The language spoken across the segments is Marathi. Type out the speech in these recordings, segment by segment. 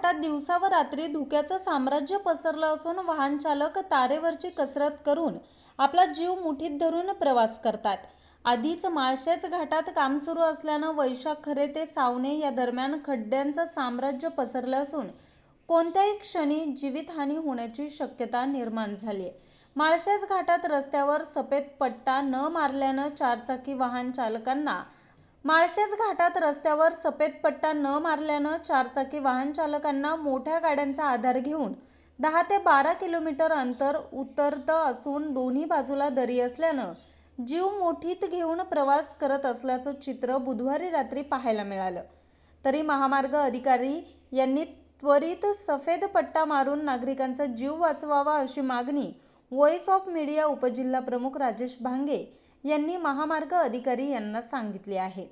घाटात दिवसा व रात्री धुक्याचं साम्राज्य पसरलं असून वाहन चालक तारेवरची कसरत करून आपला जीव मुठीत धरून प्रवास करतात. आधीच माळशेज घाटात काम सुरू असल्यानं वैशाख खरे ते सावने या दरम्यान खड्ड्यांचं साम्राज्य पसरलं असून कोणत्याही क्षणी जीवितहानी होण्याची शक्यता निर्माण झाली आहे. माळशेज घाटात रस्त्यावर सफेद पट्टा न मारल्यानं चारचाकी वाहन चालकांना माळशेज घाटात रस्त्यावर सफेद पट्टा न मारल्यानं चारचाकी वाहन चालकांना मोठ्या गाड्यांचा आधार घेऊन दहा ते बारा किलोमीटर अंतर उतरतं असून दोन्ही बाजूला दरी असल्यानं जीव मोठीत घेऊन प्रवास करत असल्याचं चित्र बुधवारी रात्री पाहायला मिळालं. तरी महामार्ग अधिकारी यांनी त्वरित सफेद पट्टा मारून नागरिकांचा जीव वाचवावा अशी मागणी व्हॉइस ऑफ मीडिया उपजिल्हा प्रमुख राजेश भांगे यांनी महामार्ग अधिकारी यांना सांगितले आहे.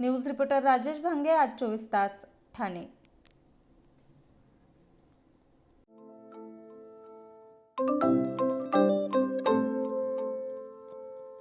न्यूज रिपोर्टर राजेश भांगे आज चोवीस तास ठाणे.